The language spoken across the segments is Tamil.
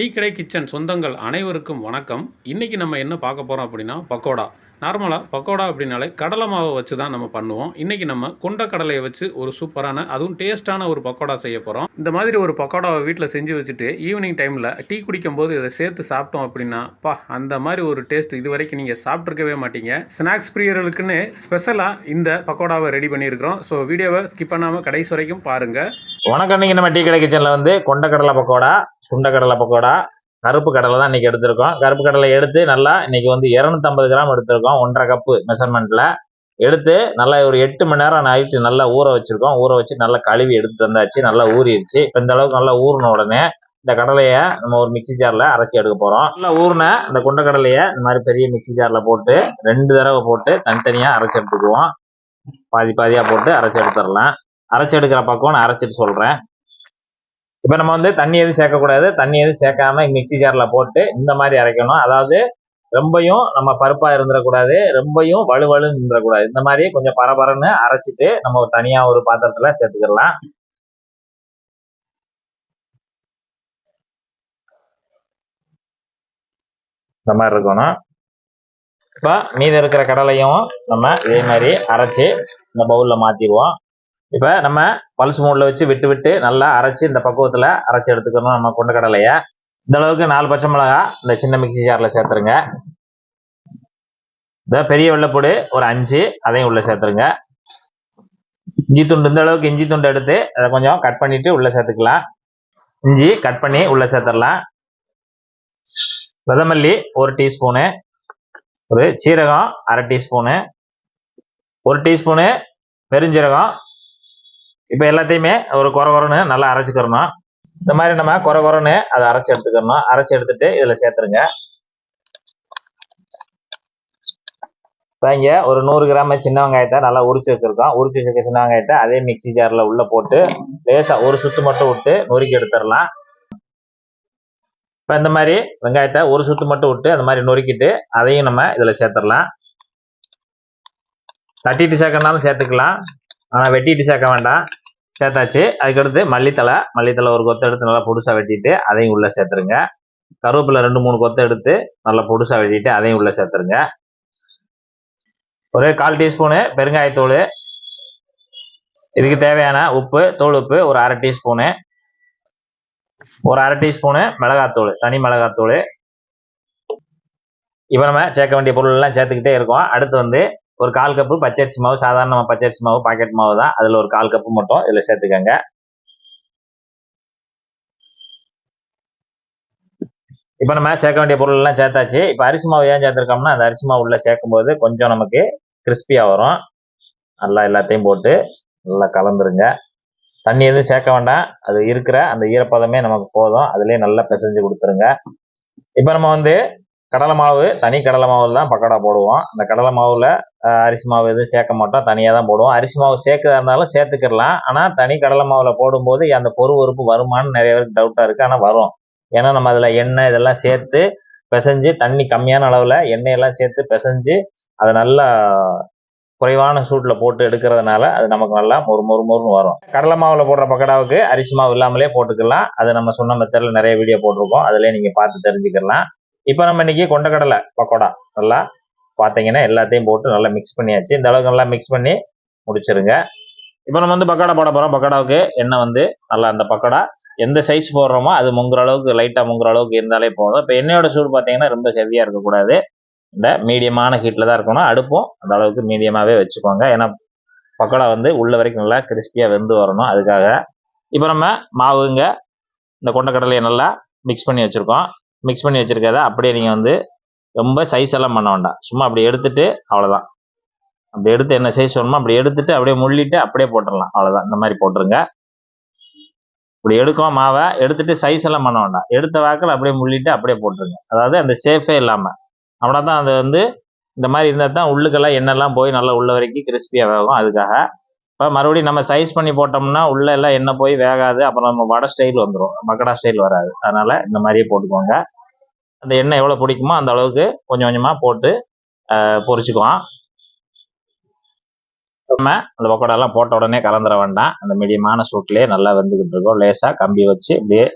டீ கடை கிச்சன் சொந்தங்கள் அனைவருக்கும் வணக்கம். இன்றைக்கி நம்ம என்ன பார்க்க போகிறோம் அப்படின்னா பக்கோடா. நார்மலாக பக்கோடா அப்படின்னாலே கடலை மாவை வச்சு தான் நம்ம பண்ணுவோம். இன்றைக்கி நம்ம கொண்ட கடலையை வச்சு ஒரு சூப்பரான அதுவும் டேஸ்ட்டான ஒரு பக்கோடா செய்ய போகிறோம் இந்த மாதிரி ஒரு பக்கோடாவை வீட்டில் செஞ்சு வச்சுட்டு ஈவினிங் டைமில் டீ குடிக்கும் போது இதை சேர்த்து சாப்பிட்டோம் அப்படின்னா பா அந்த மாதிரி ஒரு டேஸ்ட் இது வரைக்கும் நீங்கள் சாப்பிட்ருக்கவே மாட்டீங்க. ஸ்நாக்ஸ் பிரியர்களுக்குன்னு ஸ்பெஷலாக இந்த பக்கோடாவை ரெடி பண்ணியிருக்கிறோம். ஸோ வீடியோவை ஸ்கிப் பண்ணாமல் கடைசி வரைக்கும் பாருங்கள் வணக்கம் இன்னைக்கு நம்ம டீ கடை கிச்சனில் வந்து கொண்டக்கடலை பக்கோடா சுண்டக்கடலை பக்கோடா கருப்பு கடலை தான் இன்றைக்கி எடுத்திருக்கோம். கருப்பு கடலை எடுத்து நல்லா இன்றைக்கி வந்து இரநூத்தம்பது கிராம் எடுத்திருக்கோம் ஒன்றரை கப்பு மெஷர்மெண்ட்டில் எடுத்து நல்லா ஒரு எட்டு மணி நேரம் நைட்டு நல்லா ஊற வச்சுருக்கோம். ஊற வச்சு நல்லா கழுவி எடுத்துட்டு வந்தாச்சு. நல்லா ஊறிடுச்சு. இப்போ இந்த அளவுக்கு நல்லா ஊறின உடனே இந்த கடலையை நம்ம ஒரு மிக்சி ஜாரில் அரைச்சி எடுக்க போகிறோம் நல்லா ஊறின இந்த கொண்ட கடலையை இந்த மாதிரி பெரிய மிக்சி ஜாரில் போட்டு ரெண்டு தடவை போட்டு தனித்தனியாக அரைச்சி எடுத்துக்குவோம். பாதி பாதியாக போட்டு அரைச்சி எடுத்துடலாம். அரைச்சி எடுக்கிற பக்கம் நான் அரைச்சிட்டு சொல்கிறேன் இப்போ நம்ம வந்து தண்ணி எதுவும் சேர்க்கக்கூடாது. தண்ணி எதுவும் சேர்க்காம மிக்சி ஜாரில் போட்டு இந்த மாதிரி அரைக்கணும். அதாவது ரொம்பையும் நம்ம பருப்பாக இருந்துடக்கூடாது. ரொம்பையும் வலுவலுன்னு இருந்துடக்கூடாது. இந்த மாதிரி கொஞ்சம் பரபரன்னு அரைச்சிட்டு நம்ம ஒரு தனியாக ஒரு பாத்திரத்தில் சேர்த்துக்கலாம் இந்த மாதிரி இருக்கணும். இப்போ மீதம் இருக்கிற கடலையும் நம்ம இதே மாதிரி அரைச்சி இந்த பவுலில் மாற்றிடுவோம் இப்போ நம்ம பல்ஸ் மூடில் வச்சு விட்டு விட்டு நல்லா அரைச்சி இந்த பக்குவத்தில் அரைச்சி எடுத்துக்கணும் நம்ம கொண்ட கடலையை. இந்த அளவுக்கு நாலு பச்சை மிளகா இந்த சின்ன மிக்சி ஜாரில் சேர்த்துருங்க. இந்த பெரிய வெள்ளைப்பூடு ஒரு அஞ்சு அதையும் உள்ளே சேர்த்துருங்க. இஞ்சி துண்டு இந்த அளவுக்கு இஞ்சி துண்டு எடுத்து அதை கொஞ்சம் கட் பண்ணிட்டு உள்ளே சேர்த்துக்கலாம். இஞ்சி கட் பண்ணி உள்ளே சேர்த்துடலாம். விதமல்லி ஒரு டீஸ்பூனு ஒரு சீரகம் அரை டீஸ்பூனு ஒரு டீஸ்பூனு பெருஞ்சீரகம் இப்போ எல்லாத்தையுமே ஒரு குறை குறைன்னு நல்லா அரைச்சிக்கிறணும். இந்த மாதிரி நம்ம குறை குறைன்னு அதை அரைச்சி எடுத்துக்கிறணும். அரைச்சி எடுத்துட்டு இதில் சேர்த்துருங்க. இப்போ இங்கே ஒரு நூறு கிராம் சின்ன வெங்காயத்தை நல்லா உரிச்சு வச்சுருக்கோம். உரிச்சு வச்சிருக்க சின்ன வெங்காயத்தை அதே மிக்சி ஜாரில் உள்ளே போட்டு லேசாக ஒரு சுத்து மட்டும் விட்டு நொறுக்கி எடுத்துடலாம். இப்போ இந்த மாதிரி வெங்காயத்தை ஒரு சுத்து மட்டும் விட்டு அந்த மாதிரி நொறுக்கிட்டு அதையும் நம்ம இதில் சேர்த்துடலாம். தட்டிட்டு சேர்க்கணாலும் சேர்த்துக்கலாம். ஆனால் வெட்டிட்டு சேர்க்க வேண்டாம். சேர்த்தாச்சு. அதுக்கடுத்து மல்லித்தலை மல்லித்தலை ஒரு கொத்தை எடுத்து நல்லா பொடுசாக வெட்டிட்டு அதையும் உள்ளே சேர்த்துருங்க. கருவேப்பிலை ரெண்டு மூணு கொத்தை எடுத்து நல்லா பொடுசாக வெட்டிட்டு அதையும் உள்ளே சேர்த்துருங்க. ஒரு கால் டீஸ்பூனு பெருங்காயத்தூள். இதுக்கு தேவையான உப்பு தூள் உப்பு ஒரு அரை டீஸ்பூனு. ஒரு அரை டீஸ்பூனு மிளகாத்தூள் தனி மிளகாத்தூள். இப்போ நம்ம சேர்க்க வேண்டிய பொருள் எல்லாம் சேர்த்துக்கிட்டே இருக்கோம். அடுத்து வந்து ஒரு கால் கப்பு பச்சரிசி மாவு சாதாரண பச்சரிசி மாவு பாக்கெட் மாவு தான். அதில் ஒரு கால் கப்பு மட்டும் இதில் சேர்த்துக்கங்க. இப்போ நம்ம சேர்க்க வேண்டிய பொருள் எல்லாம் சேர்த்தாச்சு. இப்போ அரிசி மாவு ஏன் சேர்த்துருக்கோம்னா அந்த அரிசி மாவு உள்ளே சேர்க்கும்போது கொஞ்சம் நமக்கு கிறிஸ்பியாக வரும். நல்லா எல்லாத்தையும் போட்டு நல்லா கலந்துருங்க. தண்ணி எதுவும் சேர்க்க வேண்டாம். அது இருக்கிற அந்த ஈரப்பதமே நமக்கு போதும். அதுலேயே நல்லா பிசைஞ்சு கொடுத்துருங்க. இப்போ நம்ம வந்து கடலை மாவு தனி கடலை மாவில் தான் பக்கோடா போடுவோம். அந்த கடலை மாவில் அரிசி மாவு எதுவும் சேர்க்க மாட்டோம். தனியாக தான் போடுவோம். அரிசி மாவு சேர்க்கறதா இருந்தாலும் சேர்த்துக்கிடலாம். ஆனால் தனி கடலை மாவில் போடும்போது அந்த பொறு உறுப்பு வருமானு நிறைய பேருக்கு டவுட்டாக இருக்குது ஆனால் வரும். ஏன்னா நம்ம அதில் எண்ணெய் இதெல்லாம் சேர்த்து பிசைஞ்சு தண்ணி கம்மியான அளவில் எண்ணெயெல்லாம் சேர்த்து பிசைஞ்சு அதை நல்லா குறைவான சூட்டில் போட்டு எடுக்கிறதுனால அது நமக்கு நல்லா மொறு மொறு மொறுன்னு வரும். கடலை மாவில் போடுற பக்கடாவுக்கு அரிசி மாவு இல்லாமலே போட்டுக்கலாம். அது நம்ம சொன்ன மெத்தடில் நிறைய வீடியோ போட்டிருக்கோம். அதிலே நீங்கள் பார்த்து தெரிஞ்சுக்கலாம். இப்போ நம்ம இன்னைக்கு கொண்டக்கடலை பக்கோடா நல்லா பார்த்தீங்கன்னா எல்லாத்தையும் போட்டு நல்லா மிக்ஸ் பண்ணியாச்சு. இந்த அளவுக்கு நல்லா மிக்ஸ் பண்ணி முடிச்சிருங்க. இப்போ நம்ம வந்து பக்கோடா போட போகிறோம் பக்கோடாவுக்கு எண்ணெய் வந்து நல்லா அந்த பக்கோடா எந்த சைஸ் போடுறோமோ அது முங்குற அளவுக்கு லைட்டாக முங்குற அளவுக்கு இருந்தாலே போதும். இப்போ எண்ணெயோட சூடு பார்த்தீங்கன்னா ரொம்ப ஹெவியாக இருக்கக்கூடாது. இந்த மீடியமான ஹீட்டில் தான் இருக்கணும். அடுப்பும் அந்த அளவுக்கு மீடியமாகவே வச்சுக்கோங்க. ஏன்னா பக்கோடா வந்து உள்ள வரைக்கும் நல்லா கிறிஸ்பியாக வெந்து வரணும். அதுக்காக இப்போ நம்ம மாவுங்க இந்த கொண்டக்கடலையை நல்லா மிக்ஸ் பண்ணி வச்சுருக்கோம். மிக்ஸ் பண்ணி வச்சுருக்கத அப்படியே நீங்கள் வந்து ரொம்ப சைஸ் எல்லாம் பண்ண வேண்டாம். சும்மா அப்படி எடுத்துட்டு அவ்வளோதான் அப்படி எடுத்து என்ன சைஸ் வேணுமோ அப்படி எடுத்துட்டு அப்படியே முள்ளிட்டு அப்படியே போட்டுடலாம். அவ்வளோதான் இந்த மாதிரி போட்டுருங்க. இப்படி எடுக்கும் மாவை எடுத்துட்டு சைஸ் எல்லாம் பண்ண வேண்டாம். எடுத்த வாக்கில் அப்படியே முள்ளிட்டு அப்படியே போட்டுருங்க. அதாவது அந்த சேஃபே இல்லாமல் அப்படின்னா தான் அது வந்து இந்த மாதிரி இருந்தால் தான் உள்ளுக்கெல்லாம் எண்ணெய்லாம் போய் நல்லா உள்ள வரைக்கும் கிறிஸ்பியாக வேகும். அதுக்காக இப்போ மறுபடியும் நம்ம சைஸ் பண்ணி போட்டோம்னா உள்ள எல்லாம் எண்ணெய் போய் வேகாது. அப்புறம் நம்ம வடை ஸ்டைல் வந்துடும் மக்கடா ஸ்டைல் வராது. அதனால் இந்த மாதிரியே போட்டுக்கோங்க. அந்த எண்ணெய் எவ்வளோ பிடிக்குமோ அந்த அளவுக்கு கொஞ்சம் கொஞ்சமாக போட்டு பொரிச்சுக்குவோம் நம்ம அந்த பக்கோடாலாம் போட்ட உடனே கலந்துட வேண்டாம். அந்த மீடியமான சூட்லேயே நல்லா வெந்துக்கிட்டு இருக்கோம். லேசாக கம்பி வச்சு இப்படியே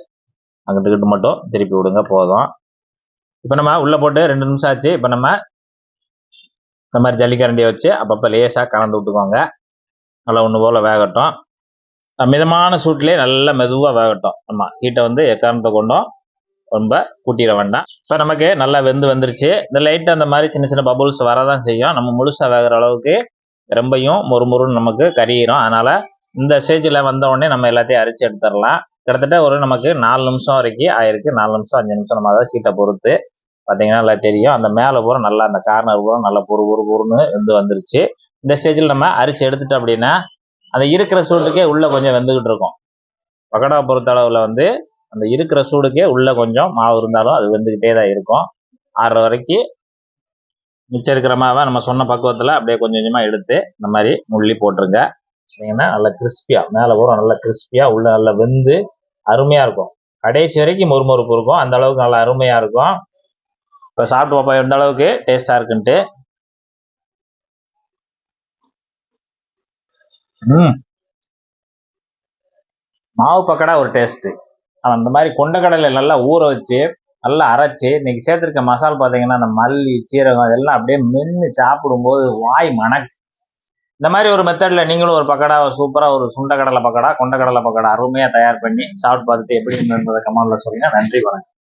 அங்கிட்டுக்கிட்டு மட்டும் திருப்பி விடுங்க போதும். இப்போ நம்ம உள்ளே போட்டு ரெண்டு நிமிஷம் ஆச்சு. இப்போ நம்ம இந்த மாதிரி ஜல்லிக்கரண்டியை வச்சு அப்பப்போ லேசாக கலந்து விட்டுக்கோங்க. நல்லா ஒன்று போல் வேகட்டும். மிதமான சூட்லேயே நல்லா மெதுவாக வேகட்டும். ஆமாம் ஹீட்டை வந்து எக்காரணத்தை கொண்டும் ரொம்ப கூட்டிட வேண்டாம். இப்போ நமக்கு நல்லா வெந்து வந்துருச்சு. இந்த லைட் அந்த மாதிரி சின்ன சின்ன பபுள்ஸ் வரதான் செய்யும். நம்ம முழுசாக வேகிற அளவுக்கு ரொம்பையும் மொறுமொறுன்னு நமக்கு கரியிரும் அதனால் இந்த ஸ்டேஜில் வந்த உடனே நம்ம எல்லாத்தையும் அரிச்சு எடுத்துடலாம். கிட்டத்தட்ட ஒரு நமக்கு நாலு நிமிஷம் வரைக்கும் ஆயிருக்கு. நாலு நிமிஷம் அஞ்சு நிமிஷம் நம்ம அதை ஹீட்டை பொறுத்து. பார்த்தீங்கன்னா நல்லா தெரியும். அந்த மேலே பூரா நல்லா அந்த கார்னர் பூரா நல்லா பொறு பொறு பொறுன்னு வெந்து வந்துருச்சு. இந்த ஸ்டேஜில் நம்ம அரிச்சு எடுத்துட்டோம் அப்படின்னா அந்த இருக்கிற சூழலுக்கே உள்ளே கொஞ்சம் வெந்துக்கிட்டு இருக்கும். பக்கடா பொறுத்த அளவில் வந்து அந்த இருக்கிற சூடுக்கே உள்ளே கொஞ்சம் மாவு இருந்தாலும் அது வெந்துக்கிட்டே தான் இருக்கும். ஆறுற வரைக்கும் மிச்சம் இருக்கிற மாவை நம்ம சொன்ன பக்குவத்தில் அப்படியே கொஞ்சம் கொஞ்சமாக எடுத்து இந்த மாதிரி முள்ளி போட்டுருங்க. பார்த்தீங்கன்னா நல்லா கிறிஸ்பியாக மேலே பூரா நல்லா கிறிஸ்பியாக உள்ளே நல்லா வெந்து அருமையாக இருக்கும். கடைசி வரைக்கும் மொறுமொறுப்பு இருக்கும். அந்த அளவுக்கு நல்லா அருமையாக இருக்கும். இப்போ சாப்பிட்டு பார்ப்போம் எந்த அளவுக்கு டேஸ்ட்டாக இருக்குன்ட்டு. ம். மாவு பக்கடா ஒரு டேஸ்ட்டு அந்த மாதிரி கொண்டக்கடலை நல்லா ஊற வச்சு நல்லா அரைச்சி இன்னைக்கு சேர்த்துருக்க மசால் பார்த்தீங்கன்னா அந்த மல்லி சீரகம் இதெல்லாம் அப்படியே மென்று சாப்பிடும்போது வாய் மணக்கு. இந்த மாதிரி ஒரு மெத்தடில் நீங்களும் ஒரு பக்கடா சூப்பராக ஒரு சுண்டக்கடலை பக்கடா கொண்டக்கடலை பக்கடா அருமையாக தயார் பண்ணி சாப்பிட்டு பார்த்துட்டு எப்படி இருந்ததை கமெண்ட்ல சொல்லுங்கள் நன்றி வணக்கம்.